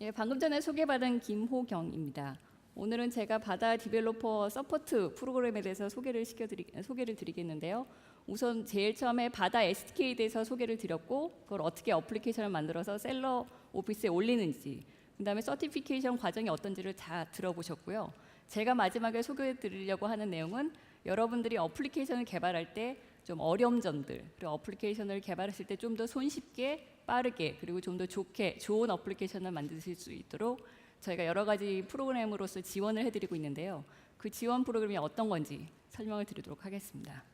예, 방금 전에 소개받은 김호경입니다. 오늘은 제가 바다 디벨로퍼 서포트 프로그램에 대해서 소개를 시켜드리 소개를 드리겠는데요. 우선 제일 처음에 바다 SDK에 대해서 소개를 드렸고 그걸 어떻게 어플리케이션을 만들어서 셀러 오피스에 올리는지 그다음에 서티피케이션 과정이 어떤지를 다 들어보셨고요. 제가 마지막에 소개해 드리려고 하는 내용은 여러분들이 어플리케이션을 개발할 때 좀 어려운 점들 그리고 어플리케이션을 개발했을 때 좀 더 손쉽게 빠르게 그리고 좀 더 좋게 좋은 어플리케이션을 만드실 수 있도록 저희가 여러 가지 프로그램으로서 지원을 해드리고 있는데요. 그 지원 프로그램이 어떤 건지 설명을 드리도록 하겠습니다.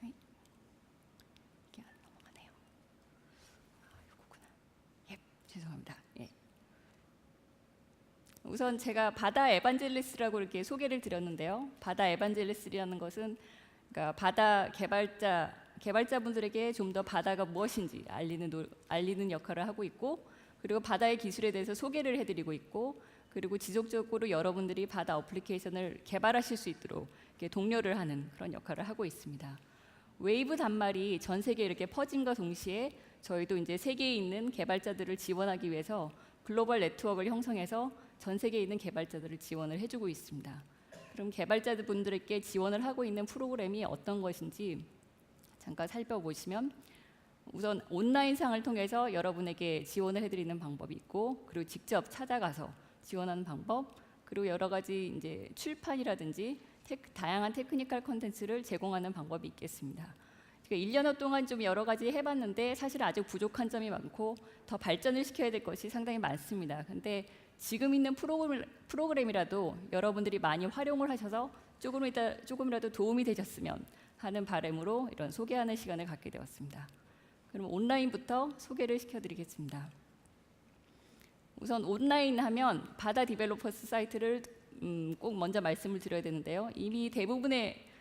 네. 이게 안 넘어가네요. 아, 이거구나. 예, 죄송합니다. 예. 우선 제가 바다 에반젤리스라고 이렇게 소개를 드렸는데요. 바다 에반젤리스라는 것은 그러니까 바다 개발자 개발자분들에게 좀 더 바다가 무엇인지 알리는 노, 알리는 역할을 하고 있고 그리고 바다의 기술에 대해서 소개를 해드리고 있고 그리고 지속적으로 여러분들이 바다 어플리케이션을 개발하실 수 있도록 독려를 하는 그런 역할을 하고 있습니다. 웨이브 단말이 전 세계에 이렇게 퍼짐과 동시에 저희도 이제 세계에 있는 개발자들을 지원하기 위해서 글로벌 네트워크를 형성해서 전 세계에 있는 개발자들을 지원을 해주고 있습니다. 그럼 개발자분들에게 지원을 하고 있는 프로그램이 어떤 것인지 잠깐 살펴보시면 우선 온라인상을 통해서 여러분에게 지원을 해드리는 방법이 있고 그리고 직접 찾아가서 지원하는 방법 그리고 여러 가지 이제 출판이라든지 테크, 다양한 테크니컬 컨텐츠를 제공하는 방법이 있겠습니다. 제가 1년여 동안 좀 여러 가지 해봤는데 사실 아직 부족한 점이 많고 더 발전을 시켜야 될 것이 상당히 많습니다. 근데 지금 있는 프로그램, 프로그램이라도 여러분들이 많이 활용을 하셔서 조금이라도 도움이 되셨으면 하는 바람으로 이런 소개하는 시간을 갖게 되었습니다. 그럼 온라인부터 소개를 시켜드리겠습니다. 우선 온라인 하면 바다 디벨로퍼스 사이트를 음, 꼭 먼저 말씀을 드려야 되는데요. 이미 대부분의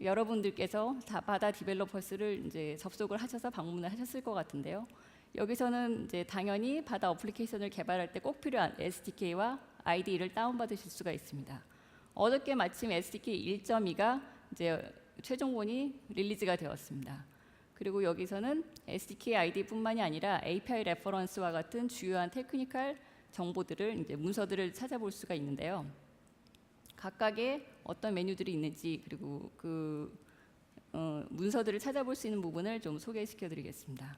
여러분들께서 다 바다 디벨로퍼스를 이제 접속을 하셔서 방문을 하셨을 것 같은데요. 여기서는 이제 당연히 바다 어플리케이션을 개발할 때 꼭 필요한 SDK와 IDE를 다운받으실 수가 있습니다. 어저께 마침 SDK 1.2가 이제 최종본이 릴리즈가 되었습니다. 그리고 여기서는 SDK ID뿐만이 아니라 API 레퍼런스와 같은 주요한 테크니컬 정보들을 이제 문서들을 찾아볼 수가 있는데요. 각각의 어떤 메뉴들이 있는지 그리고 그 어, 문서들을 찾아볼 수 있는 부분을 좀 소개시켜드리겠습니다.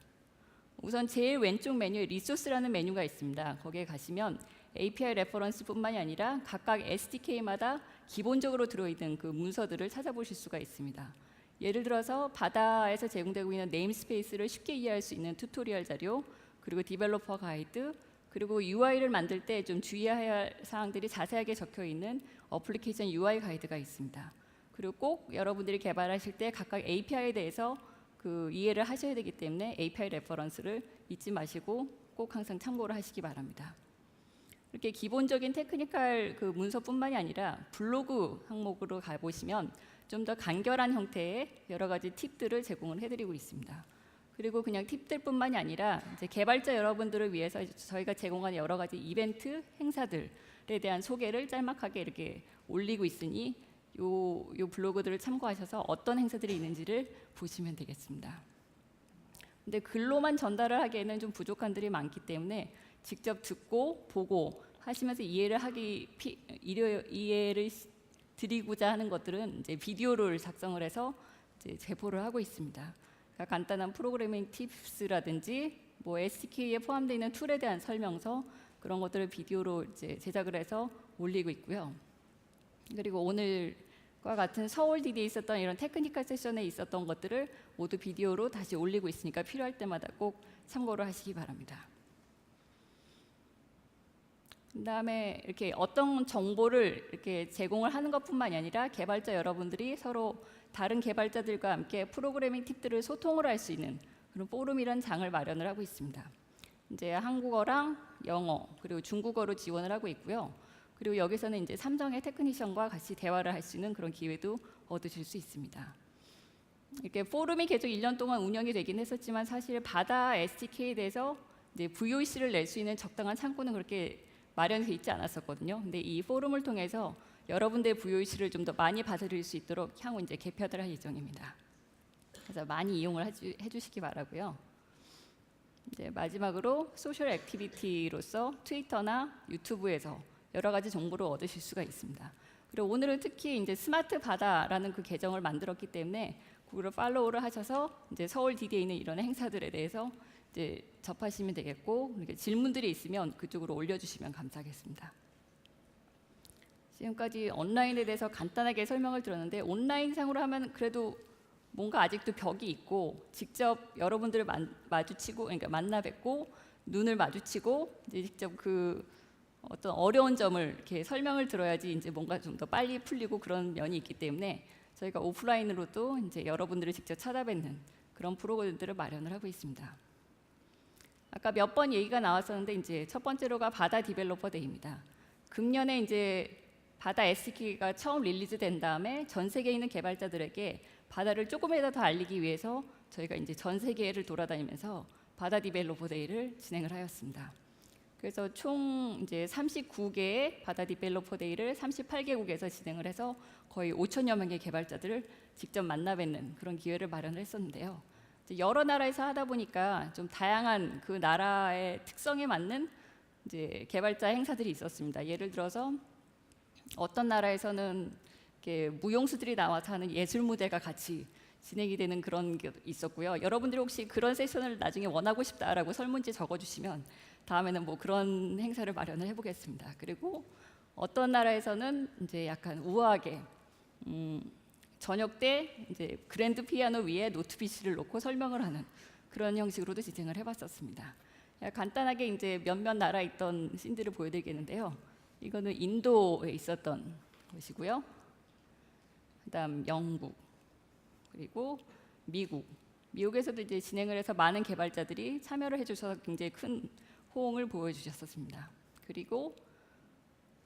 우선 제일 왼쪽 메뉴에 리소스라는 메뉴가 있습니다. 거기에 가시면 API 레퍼런스뿐만이 아니라 각각 SDK마다 기본적으로 들어있는 그 문서들을 찾아보실 수가 있습니다. 예를 들어서 바다에서 제공되고 있는 네임스페이스를 쉽게 이해할 수 있는 튜토리얼 자료, 그리고 디벨로퍼 가이드, 그리고 UI를 만들 때 좀 주의해야 할 사항들이 자세하게 적혀 있는 어플리케이션 UI 가이드가 있습니다. 그리고 꼭 여러분들이 개발하실 때 각각 API에 대해서 그 이해를 하셔야 되기 때문에 API 레퍼런스를 잊지 마시고 꼭 항상 참고를 하시기 바랍니다. 이렇게 기본적인 테크니컬 그 문서뿐만이 아니라 블로그 항목으로 가보시면 좀 더 간결한 형태의 여러 가지 팁들을 제공을 해드리고 있습니다. 그리고 그냥 팁들뿐만이 아니라 이제 개발자 여러분들을 위해서 저희가 제공하는 여러 가지 이벤트 행사들에 대한 소개를 짤막하게 이렇게 올리고 있으니 요, 요 블로그들을 참고하셔서 어떤 행사들이 있는지를 보시면 되겠습니다. 근데 글로만 전달을 하기에는 좀 부족한 들이 많기 때문에 직접 듣고 보고 하시면서 이해를 하기 피, 이해- 이해를 시- 드리고자 하는 것들은 이제 비디오를 작성을 해서 이제 제보를 하고 있습니다. 그러니까 간단한 프로그래밍 팁스라든지 뭐 SDK에 포함되어 있는 툴에 대한 설명서 그런 것들을 비디오로 이제 제작을 해서 올리고 있고요. 그리고 오늘과 같은 서울 디디에 있었던 이런 테크니컬 세션에 있었던 것들을 모두 비디오로 다시 올리고 있으니까 필요할 때마다 꼭 참고를 하시기 바랍니다. 그다음에 이렇게 어떤 정보를 이렇게 제공을 하는 것뿐만이 아니라 개발자 여러분들이 서로 다른 개발자들과 함께 프로그래밍 팁들을 소통을 할 수 있는 그런 포럼이라는 장을 마련을 하고 있습니다. 이제 한국어랑 영어 그리고 중국어로 지원을 하고 있고요. 그리고 여기서는 이제 삼성의 테크니션과 같이 대화를 할 수 있는 그런 기회도 얻으실 수 있습니다. 이렇게 포럼이 계속 1년 동안 운영이 되긴 했었지만 사실 바다 SDK에 대해서 이제 VOC를 낼 수 있는 적당한 창구는 그렇게 마련돼 있지 않았었거든요. 근데 이 포럼을 통해서 여러분들의 VOC를 좀 더 많이 받아들일 수 있도록 향후 이제 개편을 할 예정입니다. 그래서 많이 이용을 해주, 해주시기 바라고요. 이제 네, 마지막으로 소셜 액티비티로서 트위터나 유튜브에서 여러 가지 정보를 얻으실 수가 있습니다. 그리고 오늘은 특히 이제 스마트 바다라는 그 계정을 만들었기 때문에 그거를 팔로우를 하셔서 이제 서울 DD에 있는 이런 행사들에 대해서 이제 접하시면 되겠고 질문들이 있으면 그쪽으로 올려주시면 감사하겠습니다. 지금까지 온라인에 대해서 간단하게 설명을 드렸는데 온라인상으로 하면 그래도 뭔가 아직도 벽이 있고 직접 여러분들을 만, 마주치고 그러니까 만나 뵙고 눈을 마주치고 이제 직접 그 어떤 어려운 점을 이렇게 설명을 들어야지 이제 뭔가 좀 더 빨리 풀리고 그런 면이 있기 때문에 저희가 오프라인으로도 이제 여러분들을 직접 찾아뵙는 그런 프로그램들을 마련을 하고 있습니다. 아까 몇 번 얘기가 나왔었는데 이제 첫 번째로가 바다 디벨로퍼 데이입니다. 금년에 이제 바다 SK가 처음 릴리즈된 다음에 전 세계에 있는 개발자들에게 바다를 조금이라도 더 알리기 위해서 저희가 이제 전 세계를 돌아다니면서 바다 디벨로퍼 데이를 진행을 하였습니다. 그래서 총 이제 39개의 바다 디벨로퍼 데이를 38개국에서 진행을 해서 거의 5천여 명의 개발자들을 직접 만나 뵙는 그런 기회를 마련을 했었는데요. 여러 나라에서 하다 보니까 좀 다양한 그 나라의 특성에 맞는 이제 개발자 행사들이 있었습니다. 예를 들어서 어떤 나라에서는 무용수들이 나와서 하는 예술 무대가 같이 진행이 되는 그런 게 있었고요. 여러분들이 혹시 그런 세션을 나중에 원하고 싶다라고 설문지 적어주시면 다음에는 뭐 그런 행사를 마련을 해보겠습니다. 그리고 어떤 나라에서는 이제 약간 우아하게 음, 저녁 때 이제 그랜드 피아노 위에 노트 PC를 놓고 설명을 하는 그런 형식으로도 진행을 해봤었습니다. 간단하게 이제 몇몇 나라에 있던 씬들을 보여드리겠는데요. 이거는 인도에 있었던 것이고요. 그다음 영국 그리고 미국 미국에서도 이제 진행을 해서 많은 개발자들이 참여를 해주셔서 굉장히 큰 호응을 보여주셨었습니다. 그리고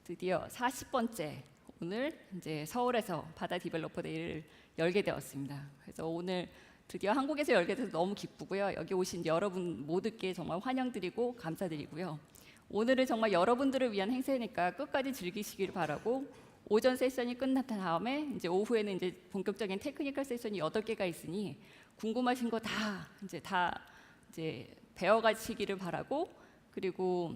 드디어 40번째 오늘 이제 서울에서 바다 디벨로퍼 데이를 열게 되었습니다. 그래서 오늘 드디어 한국에서 열게 돼서 너무 기쁘고요. 여기 오신 여러분 모두께 정말 환영드리고 감사드리고요. 오늘은 정말 여러분들을 위한 행사니까 끝까지 즐기시길 바라고 오전 세션이 끝난 다음에 이제 오후에는 이제 본격적인 테크니컬 세션이 여덟 개가 있으니 궁금하신 거 다 이제 다 이제 배워가시기를 바라고 그리고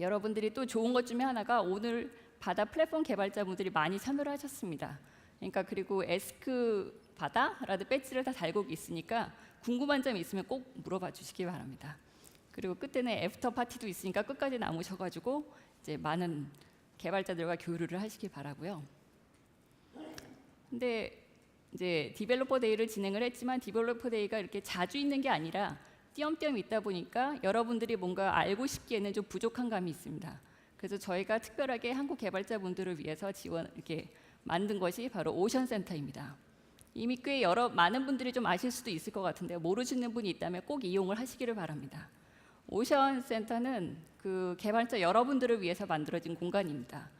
여러분들이 또 좋은 것 중에 하나가 오늘 바다 플랫폼 개발자분들이 많이 참여를 하셨습니다. 그러니까 그리고 에스크 바다라는 배지를 다 달고 있으니까 궁금한 점 있으면 꼭 물어봐 주시기 바랍니다. 그리고 끝에는 애프터 파티도 있으니까 끝까지 남으셔가지고 이제 많은 개발자들과 교류를 하시기 바라고요. 근데 이제 디벨로퍼 데이를 진행을 했지만 디벨로퍼 데이가 이렇게 자주 있는 게 아니라 띄엄띄엄 있다 보니까 여러분들이 뭔가 알고 싶기에는 좀 부족한 감이 있습니다. 그래서 저희가 특별하게 한국 개발자분들을 위해서 지원 이렇게 만든 것이 바로 오션 센터입니다. 이미 꽤 여러 많은 분들이 좀 아실 수도 있을 것 같은데 모르시는 분이 있다면 꼭 이용을 하시기를 바랍니다. 오션 센터는 그 개발자 여러분들을 위해서 만들어진 공간입니다.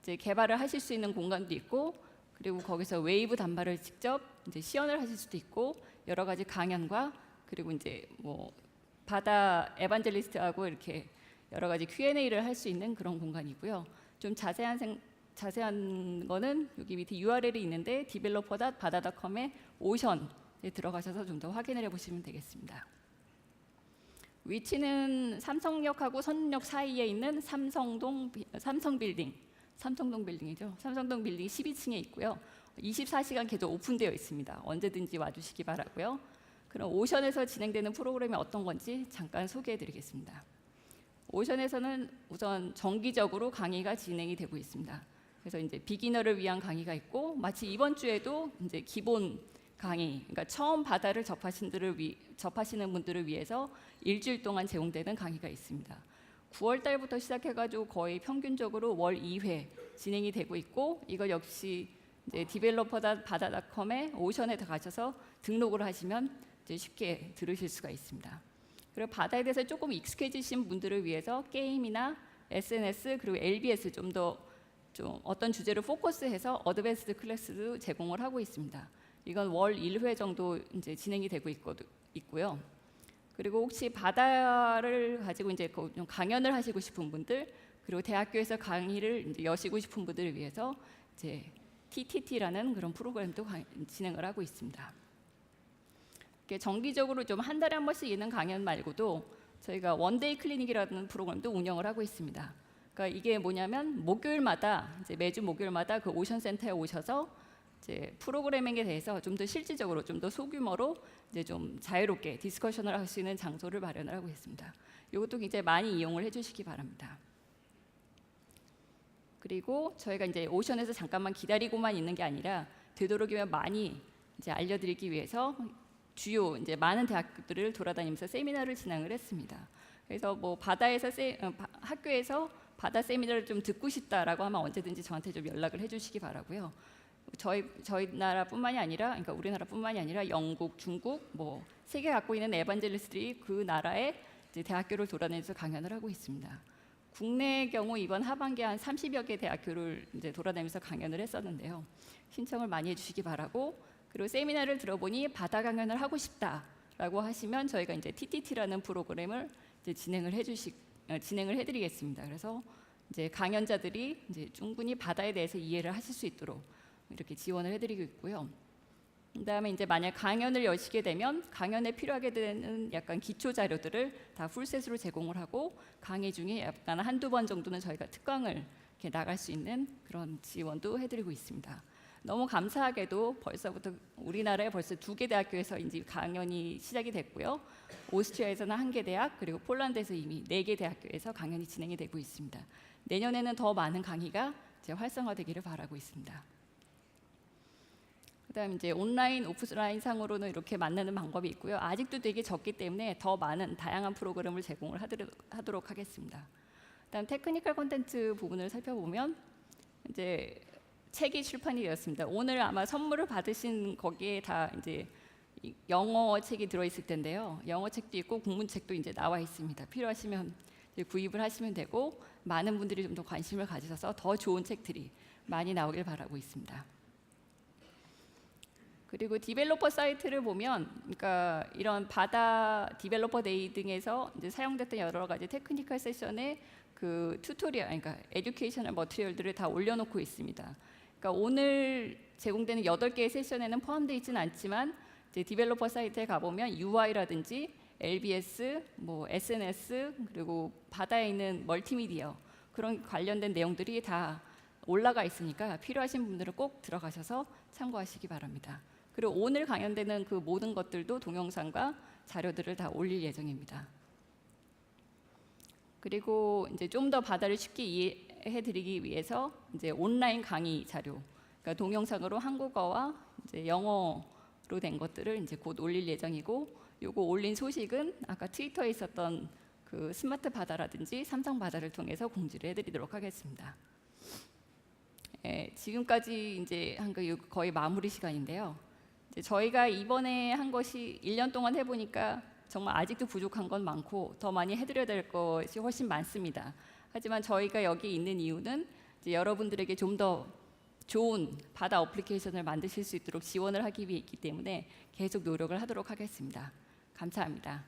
이제 개발을 하실 수 있는 공간도 있고 그리고 거기서 웨이브 단말을 직접 이제 시연을 하실 수도 있고 여러 가지 강연과 그리고 이제 뭐 바다 에반젤리스트하고 이렇게 여러 가지 Q&A를 할 수 있는 그런 공간이고요. 좀 자세한 생, 자세한 거는 여기 밑에 URL이 있는데 developer.bada.com에 오션에 들어가셔서 좀 더 확인을 해 보시면 되겠습니다. 위치는 삼성역하고 선역 사이에 있는 삼성동 비- 삼성 빌딩, 삼성동 빌딩이죠. 삼성동 빌딩 12층에 있고요. 24시간 계속 오픈되어 있습니다. 언제든지 와주시기 바라고요. 그럼 오션에서 진행되는 프로그램이 어떤 건지 잠깐 소개해드리겠습니다. 오션에서는 우선 정기적으로 강의가 진행이 되고 있습니다. 그래서 이제 비기너를 위한 강의가 있고 마치 이번 주에도 이제 기본 강의, 그러니까 처음 바다를 위, 접하시는 분들을 위해서 일주일 동안 제공되는 강의가 있습니다. 9월 달부터 시작해가지고 거의 평균적으로 월 2회 진행이 되고 있고 이거 역시 이제 디벨로퍼다 바다닷컴에 오션에 가셔서 등록을 하시면 이제 쉽게 들으실 수가 있습니다. 그리고 바다에 대해서 조금 익숙해지신 분들을 위해서 게임이나 SNS 그리고 LBS 좀 더좀 어떤 주제를 포커스해서 어드밴스드 클래스도 제공을 하고 있습니다. 이건 월 1회 정도 이제 진행이 되고 있거든, 있고요. 그리고 혹시 바다를 가지고 이제 강연을 하시고 싶은 분들 그리고 대학교에서 강의를 여시고 싶은 분들을 위해서 이제 TTT라는 그런 프로그램도 강- 진행을 하고 있습니다. 정기적으로 좀 한 달에 한 번씩 있는 강연 말고도 저희가 원데이 클리닉이라는 프로그램도 운영을 하고 있습니다. 그러니까 이게 뭐냐면 목요일마다 이제 매주 목요일마다 그 오션 센터에 오셔서 이제 프로그래밍에 대해서 좀 더 실질적으로 좀 더 소규모로 이제 좀 자유롭게 디스커션을 할 수 있는 장소를 마련을 하고 있습니다. 이것도 굉장히 많이 이용을 해주시기 바랍니다. 그리고 저희가 이제 오션에서 잠깐만 기다리고만 있는 게 아니라 되도록이면 많이 이제 알려드리기 위해서 주요 이제 많은 대학교들을 돌아다니면서 세미나를 진행을 했습니다. 그래서 뭐 바다에서 세, 어, 바- 학교에서 바다 세미나를 좀 듣고 싶다라고 하면 언제든지 저한테 좀 연락을 해주시기 바라고요. 저희 저희 나라뿐만이 아니라 그러니까 우리나라뿐만이 아니라 영국, 중국 뭐 세계 갖고 있는 에반젤리스트들이 그 이제 대학교를 돌아다니면서 강연을 하고 있습니다. 국내의 경우 이번 하반기에 한 30여 개 대학교를 이제 돌아다니면서 강연을 했었는데요. 신청을 많이 해주시기 바라고 그리고 세미나를 들어보니 바다 강연을 하고 싶다라고 하시면 저희가 이제 TTT라는 프로그램을 이제 진행을 해주시 어, 진행을 해드리겠습니다. 그래서 이제 강연자들이 이제 충분히 바다에 대해서 이해를 하실 수 있도록 이렇게 지원을 해드리고 있고요. 그다음에 이제 만약 강연을 여시게 되면 강연에 필요하게 되는 약간 기초 자료들을 다 풀셋으로 제공을 하고 강의 중에 약간 한두 번 정도는 저희가 특강을 이렇게 나갈 수 있는 그런 지원도 해드리고 있습니다. 너무 감사하게도 벌써부터 우리나라에 벌써 두 개 대학교에서 이제 강연이 시작이 됐고요. 오스트리아에서는 한 개 대학 그리고 폴란드에서 이미 네 개 대학교에서 강연이 진행이 되고 있습니다. 내년에는 더 많은 강의가 활성화되기를 바라고 있습니다. 그다음 이제 온라인, 오프라인 상으로는 이렇게 만나는 방법이 있고요. 아직도 되게 적기 때문에 더 많은 다양한 프로그램을 제공을 하도록, 하겠습니다. 그다음 테크니컬 콘텐츠 부분을 살펴보면 이제 책이 출판이 되었습니다. 오늘 아마 선물을 받으신 거기에 다 이제 이 영어 책이 들어 있을 텐데요. 영어 책도 있고 국문 책도 이제 나와 있습니다. 필요하시면 구입을 하시면 되고 많은 분들이 좀 더 관심을 가지셔서 더 좋은 책들이 많이 나오길 바라고 있습니다. 그리고 디벨로퍼 사이트를 보면 그러니까 이런 바다 디벨로퍼 데이 등에서 이제 사용됐던 여러 가지 테크니컬 세션의 그 튜토리얼 그러니까 에듀케이셔널 머티리얼들을 다 올려놓고 있습니다. 그러니까 오늘 제공되는 8개의 세션에는 포함되어 있지는 않지만 이제 디벨로퍼 사이트에 가보면 UI라든지 LBS, 뭐 SNS 그리고 바다에 있는 멀티미디어 그런 관련된 내용들이 다 올라가 있으니까 필요하신 분들은 꼭 들어가셔서 참고하시기 바랍니다. 그리고 오늘 강연되는 그 모든 것들도 동영상과 자료들을 다 올릴 예정입니다. 그리고 이제 좀 더 바다를 쉽게 이해해드리기 위해서 이제 온라인 강의 자료, 그러니까 동영상으로 한국어와 이제 영어로 된 것들을 이제 곧 올릴 예정이고, 요거 올린 소식은 아까 트위터에 있었던 그 스마트 바다라든지 삼성 바다를 통해서 공지를 해드리도록 하겠습니다. 예, 지금까지 이제 한거 거의 마무리 시간인데요. 저희가 이번에 한 것이 1년 동안 해보니까 정말 아직도 부족한 건 많고 더 많이 해드려야 될 것이 훨씬 많습니다. 하지만 저희가 여기 있는 이유는 여러분들에게 좀 더 좋은 바다 어플리케이션을 만드실 수 있도록 지원을 하기 위해 있기 때문에 계속 노력을 하도록 하겠습니다. 감사합니다.